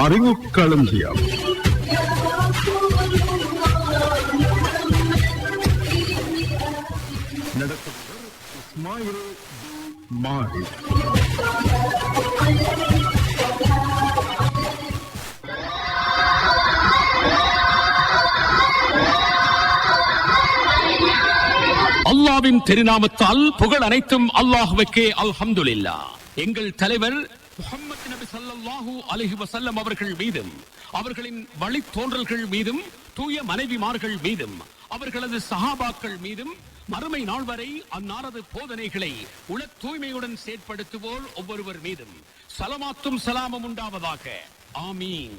അറിവുക്കളഞ്ചിയം നടക്കുന്നത് ഇസ്മായിൽ മാറി அல்லாவின் திருநாமத்தால் புகழ் அனைத்தும் அல்லாஹுவுக்கே அல்ஹம்துலில்லா. எங்கள் தலைவர் முகமது நபி சல்லாஹூ அலஹி வசல்லம் அவர்கள் மீதும் அவர்களின் வழித்தோன்றல்கள் மீதும் தூய மனைவிமார்கள் மீதும் அவர்களது சஹாபாக்கள் மீதும் மறுமை நாள் வரை அன்னாரது போதனைகளை உல தூய்மையுடன் செயற்படுத்துவோர் ஒவ்வொருவர் மீதும் சலமாத்தும் சலாமும் உண்டாவதாக. ஆமீன்.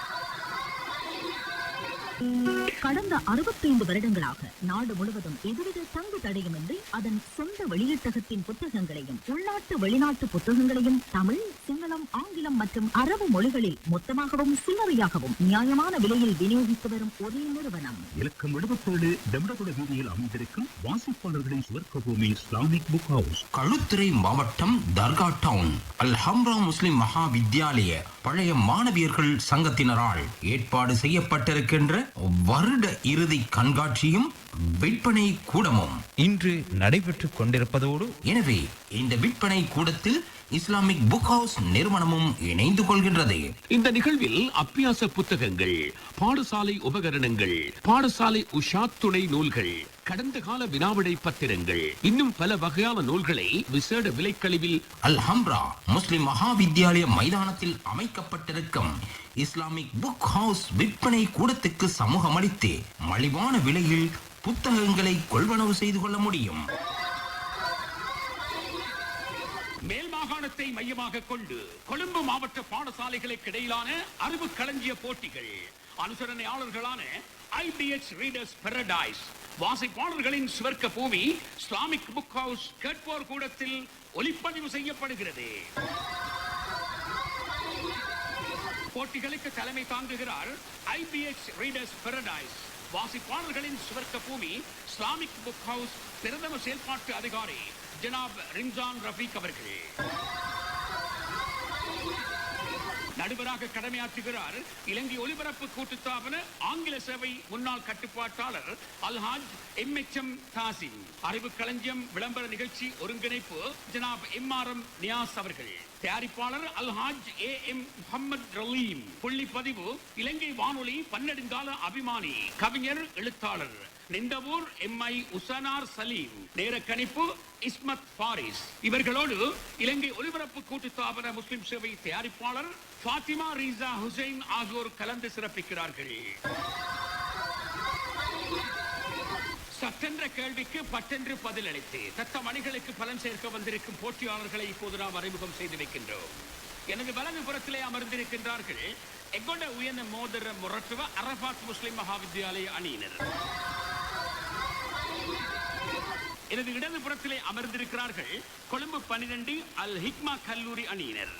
கடந்த 65 வருடங்களாக நாடு முழுவதும் எதுவித தங்கு தடையுமின்றி அதன் சொந்த வெளியீட்டகத்தின் புத்தகங்களையும் உள்நாட்டு வெளிநாட்டு புத்தகங்களையும் தமிழ் சிங்களம் ஆங்கிலம் மற்றும் அரபு மொழிகளில் மொத்தமாகவும் சில்லறையாகவும் நியாயமான விலையில் விநியோகித்து வரும் ஒரே நிறுவனம். இலக்கம் எழுபத்தேழு டெம்ரகுட வீதியில் அமைந்திருக்கும் வாசிப்பாளர்களின் சுவர்க்க பூமி இஸ்லாமிக் புக் ஹவுஸ் களுத்துறை மாவட்டம் தர்கா டவுன் அல்ஹம்ரா முஸ்லிம் மகா வித்யாலய பழைய மாணவியர்கள் சங்கத்தினரால் ஏற்பாடு செய்யப்பட்டிருக்கின்ற வருட இறுதி கண்காட்சியும் விற்பனை கூடமும். இன்று நடைபெற்றுக் கொண்டிருப்பதோடு எனவே இந்த விற்பனை கூடத்தில் இஸ்லாமிக் புக் ஹவுஸ் நிறுவனமும் இணைந்து கொள்கின்றது. இந்த நிகழ்வில் அப்பியாச புத்தகங்கள் பாடசாலை உபகரணங்கள் பாடசாலை உஷா துணை நூல்கள் கடந்த கால வினாவிடை பத்திரங்கள் இன்னும் பல வகையான நூல்களை விசேட விலைக்கழிவில் அல்ஹம்ரா முஸ்லிம் மகா வித்யாலய மைதானத்தில் அமைக்கப்பட்டிருக்கும் இஸ்லாமிக் புக் ஹவுஸ் விற்பனை கூடத்துக்கு சமூகம் அளித்து மலிவான விலையில் புத்தகங்களை கொள்வனவு செய்து கொள்ள முடியும். மேல் மையமாக கொண்டு கொழும்பு மாவட்ட பாடசாலைகளுக்கு இடையிலான அறிவு களஞ்சிய போட்டிகள். அனுசரணையாளர்களான ஐபிஎச் ரீடர்ஸ் பெரடைஸ் வாசிப்பாளர்களின் சுவர்க்க பூமி இஸ்லாமிக் புக் ஹவுஸ் கேட்போர் கூடத்தில் ஒளிப்பதிவு செய்யப்படுகிறது. போட்டிகளுக்கு தலைமை தாங்குகிறார் ஐபிஎச் ரீடர்ஸ் பெரடைஸ் வாசிப்பாளர்களின் சுவர்க்க பூமி இஸ்லாமிக் புக் ஹவுஸ் பிரதம செயல்பாட்டு அதிகாரி ஜனாப் ரிம்சான் ரஃபீக் அவர்கள். நடுவராக கடமையாற்றுகிறார் இலங்கை ஒலிபரப்பு கூட்டுத்தாபன ஆங்கில சேவை முன்னாள் கட்டுப்பாட்டாளர் அல்ஹாஜ் எம் எச் எம் தாசி. அறிவு களஞ்சியம் விளம்பர நிகழ்ச்சி ஒருங்கிணைப்பு ஜனாப் எம் ஆர் எம் நியாஸ் அவர்கள். தயாரிப்பாளர் அல்ஹாஜ் ஏ எம் முகமது ரலீம். புள்ளி பதிவு இலங்கை வானொலி பன்னெடுங்கால அபிமானி. கவிஞர் எழுத்தாளர் நிந்தவூர் எம்ஐ உசனார் சலீம் நேர கணிப்பு இஸ்மத் ஃபாரிஸ். இவர்களோடு இலங்கை ஒலிபரப்பு கூட்டுத்தாபன முஸ்லிம் சேவை தயாரிப்பாளர் ஃபாத்திமா ரீசா ஹுசைன் ஆகியோர் கலந்து சிறப்பிக்கிறார்கள். சட்டென்ற கேள்விக்கு பட்டென்று பதில் அளித்து தத்தம் அணிகளுக்கு பலன் சேர்க்க வந்திருக்கும் போட்டியாளர்களை இப்போது நாம் அறிமுகம் செய்து வைக்கின்றோம். எனது வலது புறத்திலே அமர்ந்திருக்கின்றார்கள் எங்கொண்ட உயர்ந்த மோதிர முரட்டுவ அரபாத் முஸ்லிம் மகாவித்யாலய அணியினர். எனது இடது புறத்திலே அமர்ந்திருக்கிறார்கள் கொழும்பு பனிரெண்டு அல் ஹிக்மா கல்லூரி அணியினர்.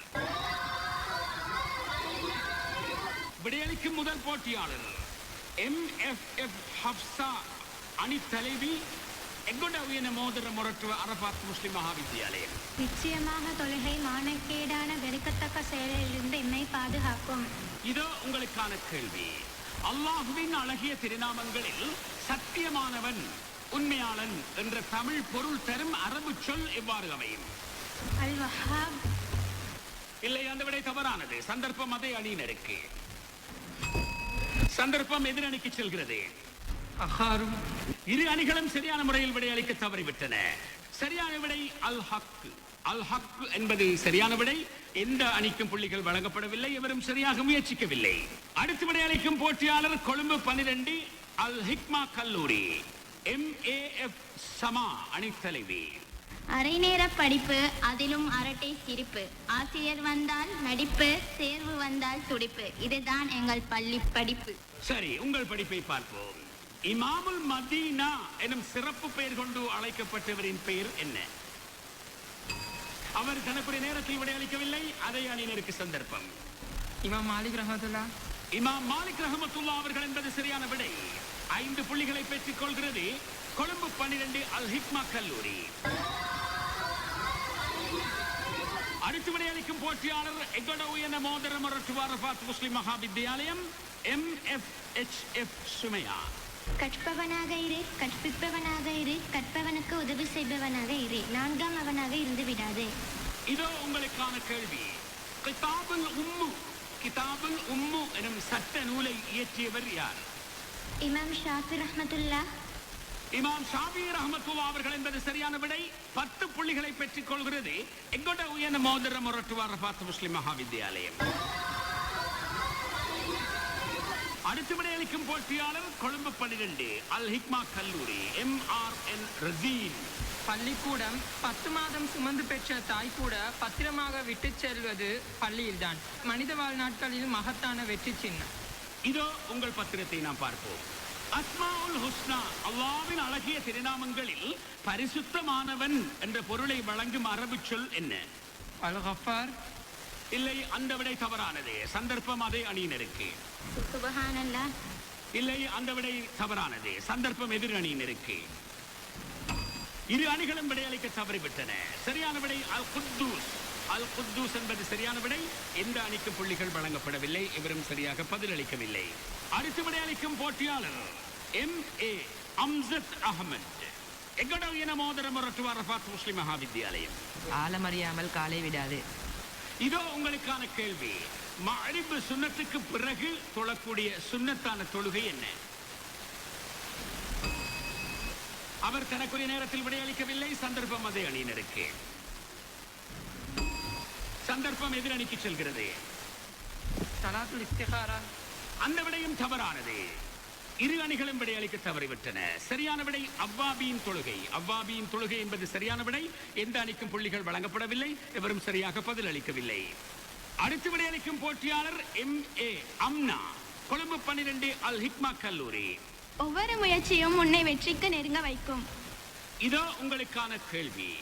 விடையளிக்கும் முதல் போட்டியாளர் எம் எஃப் எஃப் ஹப்சா அணி தலைவி எங்கொண்ட உயர்ந்த மோதிர முரட்டுவ அரபாத் முஸ்லிம் மகாவித்யாலயம் நிச்சயமாக தொழுகை மானக்கேடான வெறுக்கத்தக்க செயலிலிருந்து எம்மை பாதுகாக்கும். இதோ உங்களுக்கான கேள்வி. அல்லாஹுவின் அழகிய திருநாமங்களில் சத்தியமானவன் உண்மையாளன் என்ற தமிழ் பொருள் தரும் அரபு சொல் எவ்வாறு அமையும். இல்லை அந்த விடை தவறானது. சந்தர்ப்பம் அதே அணியினருக்கு. சந்தர்ப்பம் எதிரணிக்கு செல்கிறது. அஹாரும். இரு அணிகளும் சரியான முறையில் விடையளிக்க தவறிவிட்டன. சரியான விடை அல் ஹக் அல் ஹக் என்பது சரியான விடை. எந்த அணிக்கும் புள்ளிகள் வழங்கப்படவில்லை. எவரும் சரியாக முயற்சிக்கவில்லை. அடுத்து விடையளிக்கும் போட்டியாளர் கொழும்பு பனிரெண்டு அல் ஹிக்மா கல்லூரி. எம்ஏஎஃப் சமா அரை நேர படிப்பு அதிலும் அரட்டை சிரிப்பு. ஆசிரியர் வந்தால் நடிப்பு தேர்வு வந்தால் துடிப்பு. இதுதான் எங்கள் பள்ளி படிப்பு. சரி உங்கள் படிப்பை பார்ப்போம். இமாமுல் மதீனா எனும் சிறப்பு பெயர் கொண்டு அழைக்கப்பட்டவரின் பெயர் என்ன? அவர் தனக்குரிய நேரத்தில் விடையளிக்கவில்லை அதை அணியினருக்கு சந்தர்ப்பம். இமாம் மாலிக் ரஹமத்துல்லா. இமாம் மாலிக் ரஹமத்துல்லா அவர்கள் என்பது சரியான விடை. ஐந்து புள்ளிகளை பெற்றுக் கொள்கிறது. கொழும்பு பன்னிரண்டு அல் ஹிக்மா கல்லூரி. அடுத்து விடையளிக்கும் போட்டியாளர் எங்கட உயர்ந்த மோதரம் அரசுவாரபாத் முஸ்லிம் மகா வித்தியாலயம் M F H F Sumaiya. கற்பவனாக இரு கற்பிப்பவனாக இரு கற்பவனுக்கு உதவி செய்பவனாக இரு நான்காம் அவனாக இருந்து விடாதே. இதோ உங்களுக்கான கேள்வி. கிதாபுல் உம்மு கிதாபுல் உம்மு எனும் சட்ட நூலை இயற்றியவர் யார்? இமாம் ஷாஃபி ரஹ்மத்துல்லா. இமாம் ஷாபி ரஹமத்துல்லா அவர்கள் என்பது சரியான விடை. பத்து புள்ளிகளை பெற்றுக் கொள்கிறது. எங்கோட உயர்ந்த மோதிர முரட்டுவார பார்த்து முஸ்லிம் மகா வித்தியாலயம் அடுத்து விடையளிக்கும் போட்டியாளர் கொழும்பு பன்னிரண்டு அல் ஹிக்மா கல்லூரி எம் ஆர் என் ரசீன் பள்ளிக்கூடம் பத்து மாதம் சுமந்து பெற்ற தாய் கூட பத்திரமாக விட்டுச் செல்வது பள்ளியில்தான். மனித வாழ்நாட்களில் மகத்தான வெற்றி சின்னம் இதோ உங்கள் பத்திரத்தை நாம் பார்ப்போம். அஸ்மாவுல் ஹுஸ்னா அல்லாவின் அழகிய திருநாமங்களில் பரிசுத்தமானவன் என்ற பொருளை வழங்கும் அரபு சொல் என்ன? இல்லை அந்த விடை தவறானது. சந்தர்ப்பம் அதே அணியினருக்கு. இல்லை அந்த விடை தவறானது. சந்தர்ப்பம் எதிர் அணியினருக்கு. இரு அணிகளும் விடையளிக்க தவறிவிட்டன சரியான விடை அல் குத்தூஸ் அல் குத்தூஸ் என்பது சரியான விடை. எந்த அணிக்கு புள்ளிகள் வழங்கப்படவில்லை. இவரும் சரியாக பதிலளிக்கவில்லை. அடுத்து விடையளிக்கும் போட்டியாளர் எம். ஏ. அம்சத் அகமது எங்கட இன மோதர முரட்டுவார் ரஃபாத் முஸ்லிம் மகா வித்தியாலயம் ஆழமறியாமல் காலை விடாது. இதோ உங்களுக்கான கேள்வி. மஅரிபு சுன்னத்துக்கு பிறகு தொழக்கூடிய சுன்னத்தான தொழுகை என்ன? அவர் தனக்குரிய நேரத்தில் விடையளிக்கவில்லை சந்தர்ப்பம் அதே அணியினருக்கு. சந்தர்ப்பம் எதிரணிக்கு செல்கிறது. அந்த விடையும் தவறானது. இரு அணிகளும் விடையளிக்க தவறிவிட்டன. சரியான விடை அவ்வாபியின் தொழுகை. அவ்வாபியின் தொழுகை என்பது சரியான விடை. எந்த அணிக்கும் புள்ளிகள் வழங்கப்படவில்லை. எவரும் சரியாக பதில் அளிக்கவில்லை. அடுத்து விடையளிக்கும் போட்டியாளர் எம். ஏ. அம்னா. கொழும்பு பன்னிரண்டு அல் ஹிக்மா கல்லூரி. ஒவ்வொரு முயற்சியும் உன்னை வெற்றிக்கு நெருங்க வைக்கும். இதோ உங்களுக்கான கேள்வி.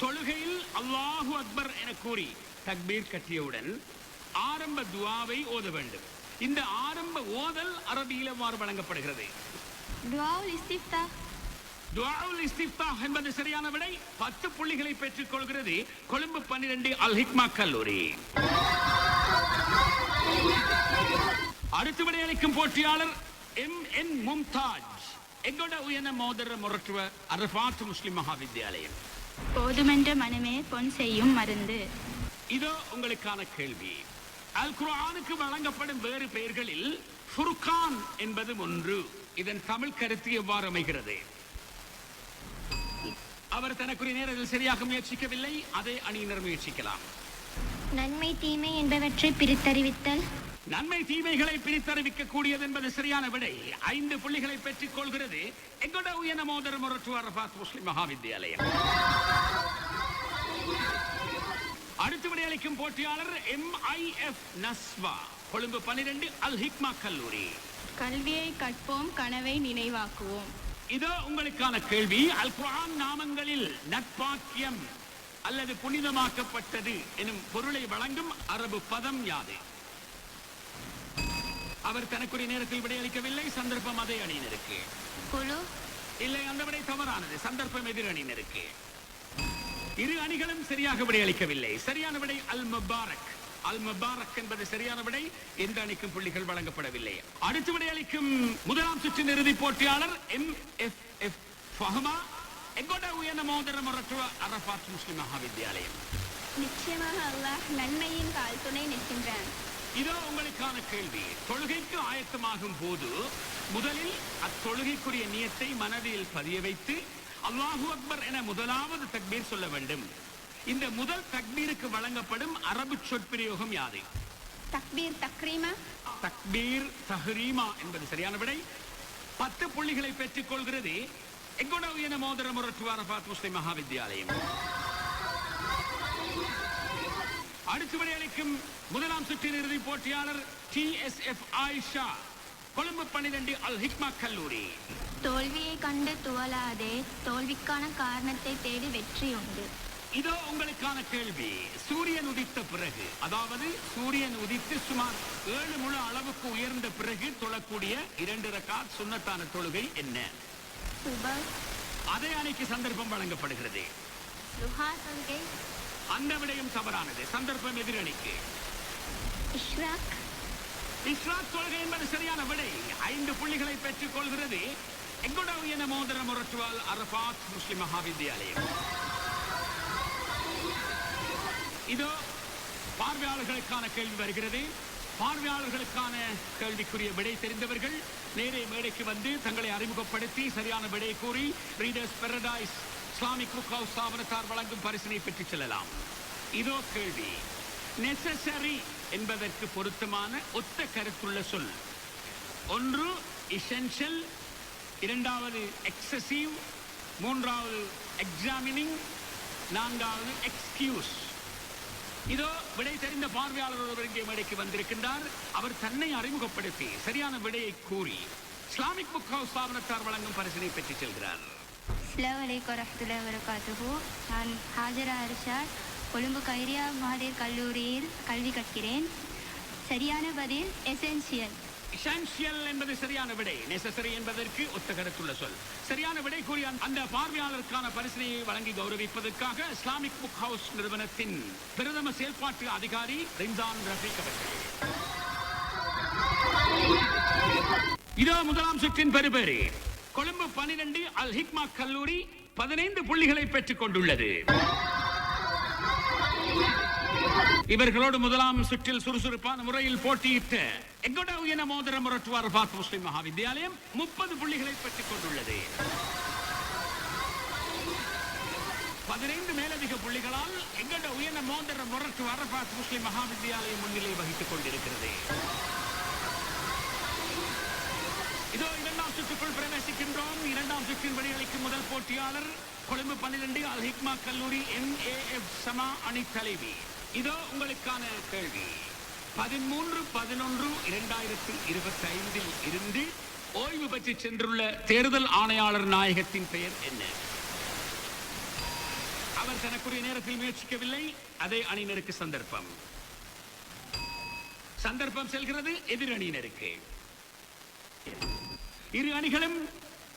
தொழுகையில் அல்லாஹு அக்பர் என கூறி தக்பீர் கட்டியவுடன் ஆரம்ப துவாவை ஓத வேண்டும். இந்த ஆரம்ப ஓதல் அரபியில் எவ்வாறு வழங்கப்படுகிறது. துவாவுல் இஸ்திஃப்தா. என்பது சரியான விடை. பத்து புள்ளிகளை பெற்றுக் கொள்கிறது கொழும்பு பன்னிரண்டு அல் ஹிக்மா கல்லூரி. அடுத்து விடையளிக்கும் போட்டியாளர் எம் என் மும்தாஜ். எங்கோட உயர்ந்த மோதர முரட்டுவ அரபாத் முஸ்லிம் மகா வித்தியாலயம் போதுமென்ற மனமே பொன் செய்யும் மருந்து. இதோ உங்களுக்கான கேள்வி. அல் குர்ஆனுக்கு வழங்கப்படும் வேறு பெயர்களில் ஃபுர்கான் என்பது ஒன்று. இதன் தமிழ் கருத்து எவ்வாறு அமைகிறது? அவர் தனக்குரிய நேரத்தில் சரியாக முயற்சிக்கவில்லை. அதே அணியினர் முயற்சிக்கலாம். நன்மை தீமை என்பவற்றை பிரித்தறிவித்தல். நன்மை தீமைகளை பிரித்தறிவிக்க கூடியது என்பது சரியான விடை. ஐந்து புள்ளிகளை பெற்றுக் கொள்கிறது. எங்கோட உயர்ந்த மோதர முரட்டுவார் முஸ்லிம் மகா வித்தியாலயம் அடுத்து விடையளிக்கும் போட்டியாளர் M I F Naswa. Colombo பன்னிரண்டு அல் ஹிக்மா கல்லூரி. கல்வியை கற்போம் கனவை நினைவாக்குவோம். இதோ உங்களுக்கான கேள்வி. அல் குர்ஆன் நாமங்களில் நட்பாக்கியம் அல்லது புனிதமாக்கப்பட்டது எனும் பொருளை வழங்கும் அரபு பதம் யாது? அவர் தனக்குரிய நேரத்தில் விடையளிக்கவில்லை சந்தர்ப்பம் அதே அணியினருக்கு. குழு? இல்லை அந்த விடை தவறானது. சந்தர்ப்பம் எதிர் அணியினருக்கு. இரு அணிகளும் சரியாக விடையளிக்கவில்லை சரியான விடை அல் முபாரக். அல் முபாரக் என்பது சரியான விடை. எந்த அணிக்கும் புள்ளிகள் வழங்கப்படவில்லை. அடுத்து விடையளிக்கும் முதலாம் சுற்றின் இறுதிப் போட்டியாளர் எம். எஃப். எஃப். ஃபஹ்மா. எங்கோட உயர்ந்த மோதர முரட்டுவ அரபாத் முஸ்லிம் மகாவித்யாலயம் நிச்சயமாக அல்லாஹ் நன்மையின் கால் துணை நிற்கின்றான். இதோ உங்களுக்கான கேள்வி. தொழுகைக்கு ஆயத்தமாகும் போது முதலில் அத்தொழுகைக்குரிய நியத்தை மனதில் பதிய வைத்து அல்லாஹு அக்பர் என முதலாவது தக்பீர் சொல்ல வேண்டும். இந்த முதல் தக்பீருக்கு வழங்கப்படும் அரபு சொற்பிரயோகம் யாது தக்பீர் தக்ரீமா? தக்பீர் தஹ்ரீமா என்பது சரியான விடை. பத்து புள்ளிகளை பெற்றுக் கொள்கிறது. எங்கோட உயன மோதிர முரட்டு அரபாத் முஸ்லிம் மகாவித்யாலயம். அடுத்து விடையளிக்கும் முதலாம் சுற்றின் இறுதி போட்டியாளர் D S F Ayesha Colombo பன்னிரண்டு அல் ஹிக்மா கல்லூரி. தோல்வியை கண்டு துவளாதே தோல்விக்கான காரணத்தை தேடி வெற்றி உண்டு. இதோ உங்களுக்கான கேள்வி. சூரியன் உதித்த பிறகு அதாவது சூரியன் உதித்து சுமார் ஏழு முழு அளவுக்கு உயர்ந்த பிறகு தொழக்கூடிய இரண்டு ரக்காத் சுன்னத்தான தொழுகை என்ன? சுப அதே அணைக்கு சந்தர்ப்பம் வழங்கப்படுகிறது. அந்த விடயம் தவறானது. சந்தர்ப்பம் எதிரணிக்கு. இஷ்ராக். இஸ்லாத் கொள்கை என்பது சரியான விடை. ஐந்து புள்ளிகளை பெற்றுக் கொள்கிறது. எங்கோட என மோதிர முரட்டுவால் அரபாத் முஸ்லிம் மகாவித்யாலயம் இதோ பார்வையாளர்களுக்கான கேள்வி வருகிறது. பார்வையாளர்களுக்கான கேள்விக்குரிய விடை தெரிந்தவர்கள் நேரே மேடைக்கு வந்து தங்களை அறிமுகப்படுத்தி சரியான விடை கூறி readers paradise Islamic book house ஸ்தாபனத்தார் வழங்கும் பரிசினை பெற்றுச் செல்லலாம். இதோ கேள்வி. நெசசரி என்பதற்கு பொருத்தமான ஒத்த கருத்துள்ள சொல். ஒன்று இசென்ஷியல் இரண்டாவது எக்ஸசிவ் மூன்றாவது எக்ஸாமினிங் நான்காவது எக்ஸ்கியூஸ் இதோ விடை தெரிந்த பார்வையாளர் ஒருவர் இங்கே மேடைக்கு வந்திருக்கின்றார். அவர் தன்னை அறிமுகப்படுத்தி சரியான விடையை கூறி இஸ்லாமிக் புக் ஹவுஸ் ஸ்தாபனத்தார் வழங்கும் பரிசினை பெற்றுச் செல்கிறார். நான் ஹாஜரா அரிஷாத். கொழும்பு கைரியா மகாதேர் கல்லூரியில் கல்வி கற்கிறேன். சரியான பதில் எசென்சியல் எசென்சியல் என்பது சரியான விடை நெசசரி என்பதற்கு ஒத்தகரத்துள்ள சொல். சரியான விடை கூறிய அந்த- பார்வையாளருக்கான பரிசினையை வழங்கி கௌரவிப்பதற்காக இஸ்லாமிக் புக் ஹவுஸ் நிறுவனத்தின் பிரதம செயல்பாட்டு அதிகாரி ரிம்சான் ரஃபீக் அவர்கள். இதோ முதலாம் சுற்றின் பெறுபேறு. கொழும்பு பனிரெண்டு அல் ஹிக்மா கல்லூரி பதினைந்து புள்ளிகளை பெற்றுக் கொண்டுள்ளது. இவர்களோடு முதலாம் சுற்றில் சுறுசுறுப்பான முறையில் போட்டியிட்ட எங்கோட உயன மோதிர முரட்டுவார் பாத் முஸ்லிம் மகாவித்யாலயம் முப்பது புள்ளிகளை பெற்றுக் கொண்டுள்ளது. பதினைந்து மேலதிக புள்ளிகளால் எங்கட உயர்ந்த மோதிர முரட்டு அரபாத் முஸ்லிம் மகாவித்யாலயம் முன்னிலை வகித்துக் கொண்டிருக்கிறது. இதோ இரண்டாம் சுற்றுக்குள் பிரவேசிக்கின்றோம். இரண்டாம் சுற்றின் வழியளிக்கும் முதல் போட்டியாளர் கொழும்பு பன்னிரண்டு அல் ஹிக்மா கல்லூரி எம் ஏ எஃப் சமா அணி தலைவி. இதோ உங்களுக்கான கேள்வி. பதிமூன்று பதினொன்று இரண்டாயிரத்தி இருபத்தி ஐந்தில் இருந்து ஓய்வு பெற்று சென்றுள்ள தேர்தல் ஆணையாளர் நாயகத்தின் பெயர் என்ன? அவர் தனக்குரிய நேரத்தில் முயற்சிக்கவில்லை. அதே அணியினருக்கு சந்தர்ப்பம். சந்தர்ப்பம் செல்கிறது எதிர் அணியினருக்கு. இரு அணிகளும்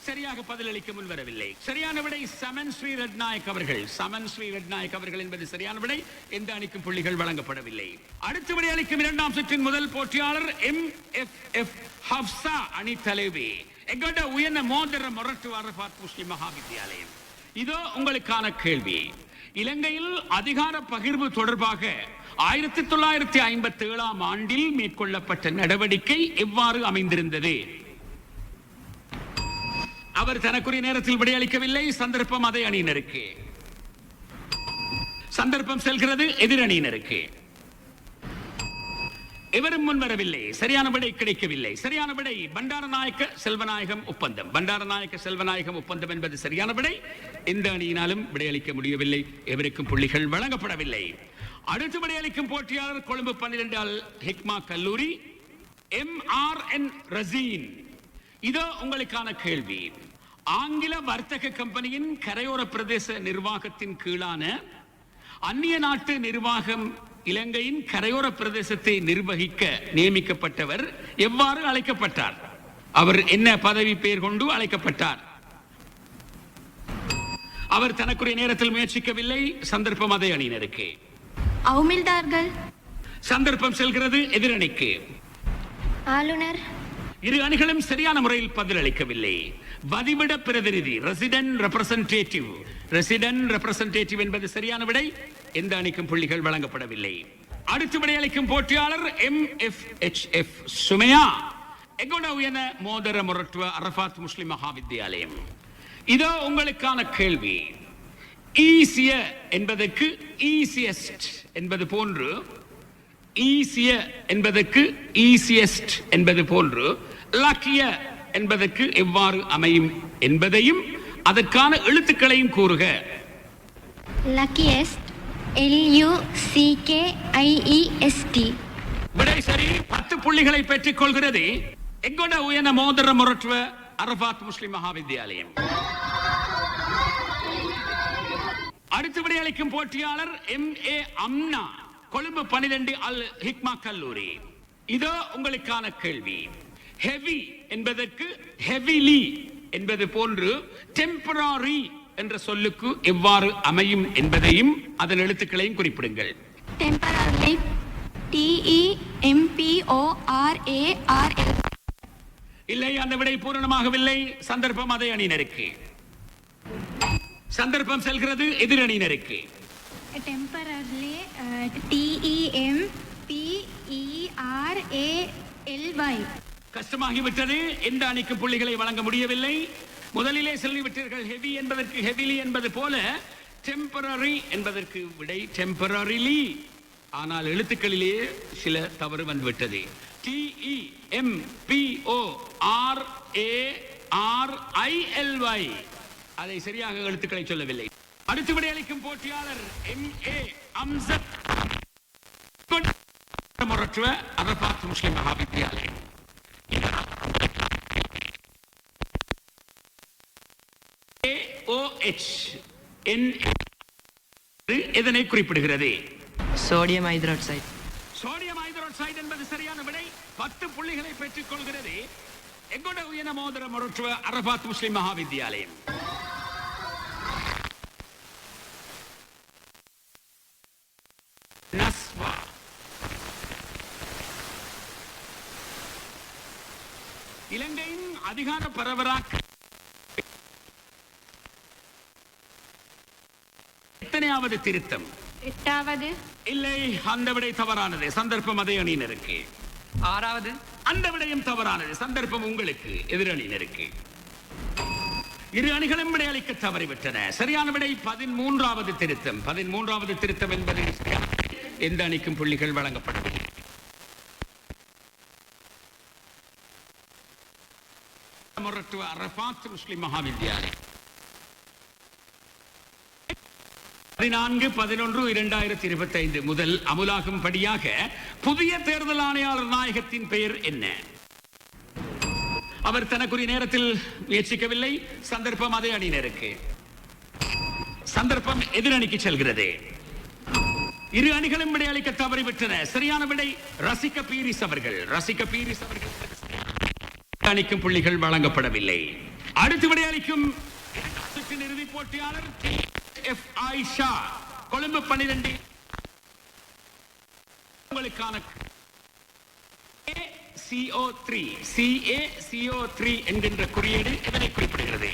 சரியாக பதிலளிக்க முன்வரவில்லை. சரியான விடை சமன் ஸ்ரீ ரட்நாயக் அவர்கள். சமன் ஸ்ரீ ரட்நாயக் அவர்கள் என்பது சரியான விடை. எந்த அணிக்கும் புள்ளிகள் வழங்கப்படவில்லை. அடுத்த விடை அளிக்கும் இரண்டாம் சுற்றின் முதல் போட்டியாளர் எம் எஃப் எஃப் ஹப்சா அணி தலைவி. எங்கட உயர்ந்த மோதிர முரட்டு அரபாத் முஸ்லிம் மகாவித்யாலயம் இதோ உங்களுக்கான கேள்வி. இலங்கையில் அதிகார பகிர்வு தொடர்பாக ஆயிரத்தி தொள்ளாயிரத்தி ஐம்பத்தி ஏழாம் ஆண்டில் மேற்கொள்ளப்பட்ட நடவடிக்கை எவ்வாறு அமைந்திருந்தது? அவர் தனக்குரிய நேரத்தில் விடையளிக்கவில்லை. சந்தர்ப்பம் அதை அணியினருக்கு. சந்தர்ப்பம் செல்கிறது எதிரணியினருக்கு எவரும் முன்வரவில்லை சரியான விடை கிடைக்கவில்லை. சரியான விடை பண்டாரநாயக்க செல்வநாயகம் ஒப்பந்தம். பண்டாரநாயக்க செல்வநாயகம் ஒப்பந்தம் என்பது சரியான விடை. எந்த அணியினாலும் விடையளிக்க முடியவில்லை. எவருக்கும் புள்ளிகள் வழங்கப்படவில்லை. அடுத்து விடையளிக்கும் போட்டியாளர் கொழும்பு பன்னிரண்டு அல் ஹிக்மா கல்லூரி. M R N Razeen. இதோ உங்களுக்கான கேள்வி. ஆங்கில வர்த்தக கம்பெனியின் கரையோர பிரதேச நிர்வாகத்தின் கீழான அந்நிய நாட்டு நிர்வாகம் இலங்கையின் கரையோர பிரதேசத்தை நிர்வகிக்க நியமிக்கப்பட்டவர் எவ்வாறு அழைக்கப்பட்டார்? அவர் என்ன பதவி பெயர் கொண்டு அழைக்கப்பட்டார்? அவர் தனக்குரிய நேரத்தில் முயற்சிக்கவில்லை. சந்தர்ப்பம் அதே அணியினருக்கு. அவுமில்தார்கள் சந்தர்ப்பம் செல்கிறது எதிரணிக்கு. ஆளுநர். இரு அணிகளும் சரியான முறையில் பதிலளிக்கவில்லை. வதிவிட பிரதிநிதி ரெசிடென்ட் ரெப்ரசன்டேட்டிவ் ரெசிடென்ட் ரெப்ரசன்டேட்டிவ் என்பது சரியான விடை. எந்த அணிக்கும் புள்ளிகள் வழங்கப்படவில்லை. அடுத்து விடையளிக்கும் போட்டியாளர் M F H F Sumaiya. எகோட என மோதர முரட்டுவ அரபாத் முஸ்லிம் மகாவித்யாலயம் இதோ உங்களுக்கான கேள்வி. ஈசிய என்பதற்கு ஈசியஸ்ட் என்பது போன்று ஈசிய என்பதற்கு ஈசியஸ்ட் என்பது போன்று லக்கிய என்பதற்கு எவ்வாறு அமையும் என்பதையும் அதற்கான எழுத்துக்களையும் கூறுக. E விடை சரி பத்து புள்ளிகளை பெற்றுக் கொள்கிறது எங்கொட உயன மோதிர முரட்டுவ அரபாத் முஸ்லிம் மகாவித்யாலயம் அடுத்து விடையளிக்கும் போட்டியாளர் எம் ஏ அம்னா கொழும்பு பனிரெண்டு அல் ஹிக்மா கல்லூரி. இதோ உங்களுக்கான கேள்வி. ஹெவி என்பதற்கு ஹெவிலி என்பது போன்று டெம்பரரி என்ற சொல்லுக்கு எவ்வாறு அமையும் என்பதையும் அதன் எழுத்துக்களையும் குறிப்பிடுங்கள். R A R L. இல்லை அந்த விடை பூரணமாகவில்லை. சந்தர்ப்பம் அதே அணியினருக்கு சந்தர்ப்பம் செல்கிறது எதிரணியினருக்கு A L Y. கஷ்டமாகிவிட்டது. எந்த அணிக்கு புள்ளிகளை வழங்க முடியவில்லை. முதலிலே சொல்லிவிட்டீர்கள். ஹெவி என்பதற்கு ஹெவிலி என்பது போல டெம்பரரி என்பதற்கு விடை டெம்பரரிலி ஆனால் எழுத்துக்களிலே சில தவறு வந்துவிட்டது. T E M P O R A R I L Y அதை சரியாக எழுத்துக்களை சொல்லவில்லை. அடுத்து விடையளிக்கும் போட்டியாளர் M A Amjath Moratuwa Arafat முஸ்லிம் மகாவித்யாலயம். AOH என் எதனை குறிப்பிடுகிறது? சோடியம் ஹைட்ராக்சைடு சோடியம் ஹைட்ரோக்சைடு என்பது சரியான விடை. பத்து புள்ளிகளை பெற்றுக் கொள்கிறது. எங்கோட உயன மோதிர முரட்டுவ அரபாத் முஸ்லிம் மகாவித்யாலயம் இலங்கையின் அதிகார பரவராக்க எத்தனையாவது திருத்தம்? எட்டாவது. இல்லை அந்த விடை தவறானது. சந்தர்ப்பம் அதே அணியினருக்கு ஆறாவது. அந்த விடயம் தவறானது. சந்தர்ப்பம் உங்களுக்கு எதிரணியினருக்கு இரு அணிகளும் விடையளிக்க தவறிவிட்டன. சரியான விடை பதிமூன்றாவது திருத்தம். பதிமூன்றாவது திருத்தம் என்பது விடை. எந்த அணிக்கும் புள்ளிகள் வழங்கப்படவில்லை முரட்டுவ அரபாத் முஸ்லிம் மகாவித்யாலயம். பதினான்கு பதினொன்று இரண்டாயிரத்தி இருபத்தி ஐந்து முதல் அமுலாகும் படியாக புதிய தேர்தல் ஆணையாளர் நாயகத்தின் பெயர் என்ன? அவர் தனக்குரிய நேரத்தில் முயற்சிக்கவில்லை. சந்தர்ப்பம் அதே அணியினருக்கு. சந்தர்ப்பம் எதிரணிக்கு செல்கிறது. இரு அணிகளும் விடை அளிக்க தவறிவிட்டன. சரியான விடை ரசிக்க பீரிஸ் அவர்கள். ரசிக்க பீரிஸ் அவர்கள். அணிக்கும் புள்ளிகள் வழங்கப்படவில்லை. அடுத்து விடை அளிக்கும் இறுதிப் போட்டியாளர் எஃப் ஆயிஷா கொழும்பு பன்னிரண்டு. உங்களுக்கான CO three C A CO three என்கின்ற குறியீடு இதனை குறிப்பிடுகிறது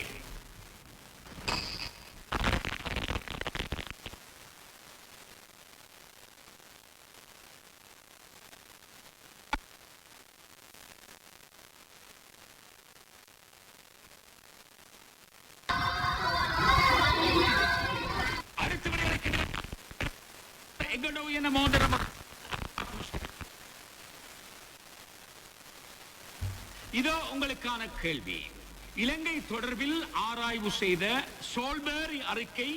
அடுத்து விடையளிக்கின்ற எங்கட உயர்ந்த மோதிரம் இதோ உங்களுக்கான கேள்வி. இலங்கை தொடர்பில் ஆராய்வு செய்த சோல்பேரி அறிக்கை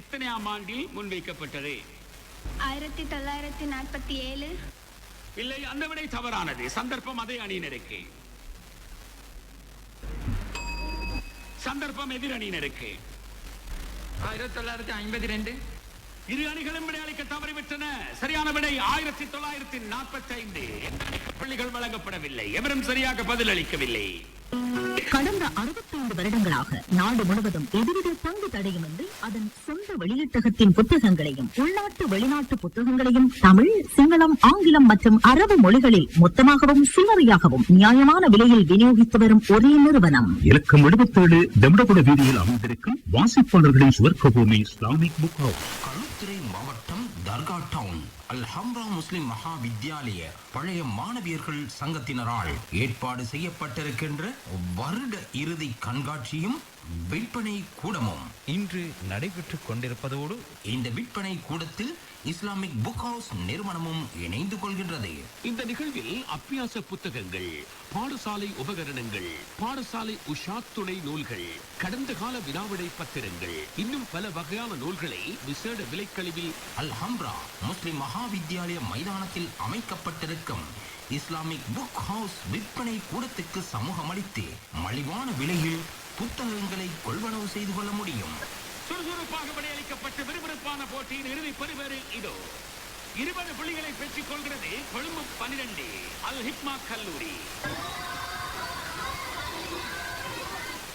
எத்தனையாம் ஆண்டில் முன்வைக்கப்பட்டது? ஆயிரத்தி தொள்ளாயிரத்தி நாற்பத்தி ஏழு. இல்லை அந்த விடை தவறானது. சந்தர்ப்பம் அதே அணியினருக்கு. சந்தர்ப்பம் எதிர் அணியினருக்கு. ஆயிரத்தி தொள்ளாயிரத்தி ஐம்பத்தி ரெண்டு. இரு அணிகளும் விடை அளிக்க தவறிவிட்டன சரியான விடை ஆயிரத்தி தொள்ளாயிரத்தி நாற்பத்தி ஐந்து பள்ளிகள் வழங்கப்படவில்லை எவரும் சரியாக பதில் அளிக்கவில்லை கடந்த அறுபத்தைந்து வருடங்களாக நாடு முழுவதும் எதுவித தங்கு தடையுமின்றி அதன் சொந்த வெளியீட்டகத்தின் புத்தகங்களையும் உள்நாட்டு வெளிநாட்டு புத்தகங்களையும் தமிழ் சிங்களம் ஆங்கிலம் மற்றும் அரபு மொழிகளில் மொத்தமாகவும் சில்லறையாகவும் நியாயமான விலையில் விநியோகித்து வரும் ஒரே நிறுவனம் இலக்கம் எழுபத்தேழு டெம்டகுட வீதியில் அமைந்திருக்கும் வாசிப்பாளர்களின் சுவர்க்க பூமி Islamic book house Dharga town Al Hamra முஸ்லிம் மகா வித்யாலய பழைய மாணவியர்கள் சங்கத்தினரால் ஏற்பாடு செய்யப்பட்டிருக்கின்ற வருட இறுதி கண்காட்சியும் விற்பனை கூடமும். இன்று நடைபெற்றுக் கொண்டிருப்பதோடு இந்த விற்பனை கூடத்தில் இஸ்லாமிக் புக் ஹவுஸ் நிறுவனமும் இணைந்து கொள்கின்றது. இந்த நிகழ்வில் அப்பியாச புத்தகங்கள் பாடசாலை உபகரணங்கள் பாடசாலை உஷாத் துணை நூல்கள் கடந்த கால வினாவிடை பத்திரங்கள் இன்னும் பல வகையான நூல்களை விசேட விலைக்கழிவில் அல் ஹம்ரா முஸ்லிம் மகாவித்யாலய மைதானத்தில் அமைக்கப்பட்டிருக்கும் இஸ்லாமிக் புக் ஹவுஸ் விற்பனை கூடத்துக்கு சமூகமளித்து மலிவான விலையில் புத்தகங்களை கொள்வனவு செய்து கொள்ள முடியும். சுறுசுறுப்பாக விடையளிக்கப்பட்ட விறுவிறுப்பான போட்டியின் இறுதி பெறுவேறு இதோ. இருபது புள்ளிகளை பெற்றுக் கொள்கிறது கொழும்பு பனிரெண்டு அல் ஹிக்மா கல்லூரி.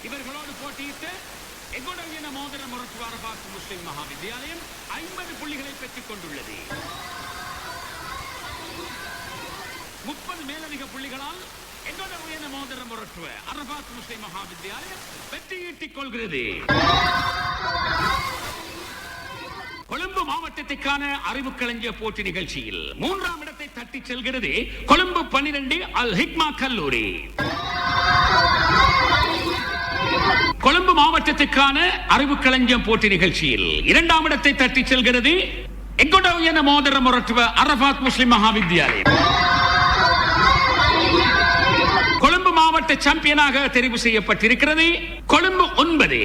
இவர்களோடு போட்டியிட்டு எகுடவியன மோதிர முரட்டுவார பார்த்து முஸ்லிம் மகாவித்யாலயம் ஐம்பது புள்ளிகளை பெற்றுக் கொண்டுள்ளது முப்பது மேலதிக புள்ளிகளால் எங்கோட மருத்துவ அரபாத் முஸ்லிம் மகாவித்யாலயம் வெற்றி ஈட்டிக் கொள்கிறது. கொழும்பு மாவட்டத்திற்கான அறிவு கலைஞர் போட்டி நிகழ்ச்சியில் மூன்றாம் இடத்தை தட்டி செல்கிறது கொழும்பு பன்னிரண்டு அல் ஹிக்மா கல்லூரி. கொழும்பு மாவட்டத்துக்கான அறிவு களஞ்சியம் போட்டி நிகழ்ச்சியில் இரண்டாம் இடத்தை தட்டி செல்கிறது எங்கொடவியன மோதிர முரட்டுவ அரபாத் முஸ்லிம் மகாவித்யாலயம். மாவட்ட சாம்பியனாக தெரிவு செய்யப்பட்டிருக்கிறது. கொழும்பு ஒன்பது.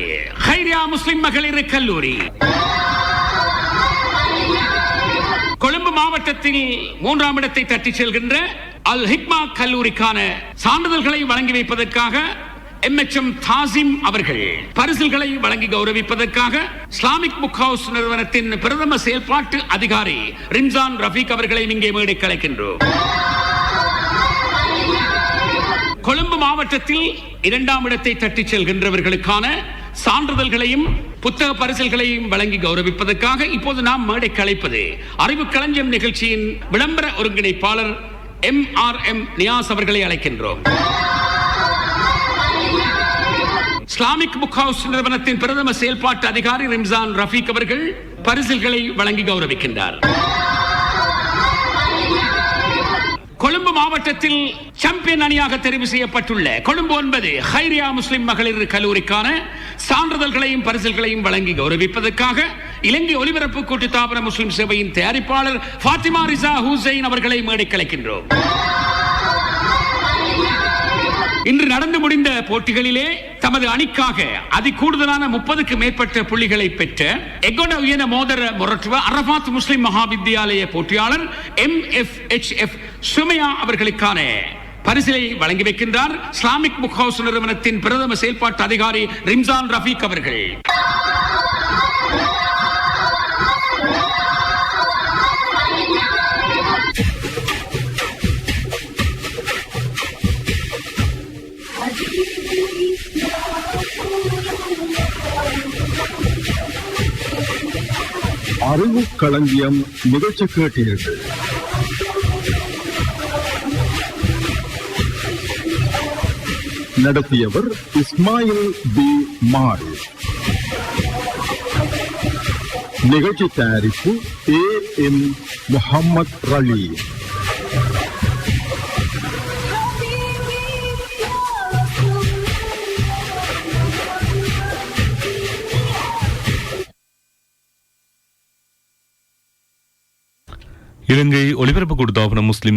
ஹைரியா முஸ்லிம் மகளிர் கல்லூரி. கொழும்பு மாவட்டத்தில் மூன்றாம் இடத்தை தட்டிச் செல்கின்ற அல் ஹிக்மா கல்லூரிக்கான சான்றிதழ்களை வழங்கி வைப்பதற்காக எம் எச் எம் தாசிம் அவர்கள் பரிசில்களை வழங்கி கௌரவிப்பதற்காக இஸ்லாமிக் புக் ஹவுஸ் நிறுவனத்தின் பிரதம செயல்பாட்டு அதிகாரி ரிம்சான் ரஃபீக் அவர்களை இங்கே மேடை கலைக்கின்றோம் கொழும்பு மாவட்டத்தில் இரண்டாம் இடத்தை தட்டி செல்கின்றவர்களுக்கான சான்றிதழ்களையும் புத்தக பரிசல்களையும் வழங்கி கௌரவிப்பதற்காக இப்போது நாம் மேடை கலைப்பது. அறிவு களஞ்சியம் நிகழ்ச்சியின் விளம்பர ஒருங்கிணைப்பாளர் எம் ஆர் எம் நியாஸ் அவர்களை அழைக்கின்றோம். இஸ்லாமிக் புக் ஹவுஸ் நிறுவனத்தின் பிரதம செயல்பாட்டு அதிகாரி ரிம்சான் ரஃபீக் அவர்கள் பரிசில்களை வழங்கி கௌரவிக்கின்றார். கொழும்பு மாவட்டத்தில் சாம்பியன் அணியாக தெரிவு செய்யப்பட்டுள்ள கொழும்பு ஒன்பது ஹைரியா முஸ்லிம் மகளிர் கல்லூரிக்கான சான்றிதழ்களையும் பரிசில்களையும் வழங்கி கௌரவிப்பதற்காக இலங்கை ஒலிபரப்பு கூட்டுத்தாபன முஸ்லிம் சேவையின் தயாரிப்பாளர் ஃபாத்திமா ரிசா ஹூசைன் அவர்களை மேடை கலைக்கின்றோம் இன்று நடந்து முடிந்த போட்டிகளிலே தமது அணிக்காக அதி கூடுதலான முப்பதுக்கு மேற்பட்ட புள்ளிகளை பெற்ற எகோட உயன மோதர முரட்டுவ அரபாத் முஸ்லிம் மகாவித்யாலய போட்டியாளர் M F H F Sumaiya அவர்களுக்கான பரிசிலை வழங்கி வைக்கின்றார். இஸ்லாமிக் புக் ஹவுஸ் நிறுவனத்தின் பிரதம செயல்பாட்டு அதிகாரி ரிம்சான் ரஃபீக் அவர்கள். அறிவு களஞ்சியம் நிகழ்ச்சி கேட்டீர்கள் நடத்தியவர் இஸ்மாயில் பி. மாரி நிகழ்ச்சி தயாரிப்பு ஏ. எம். முகமது ரலீம் இலங்கை ஒலிபரப்பு கொடுத்தாபன முஸ்லிம்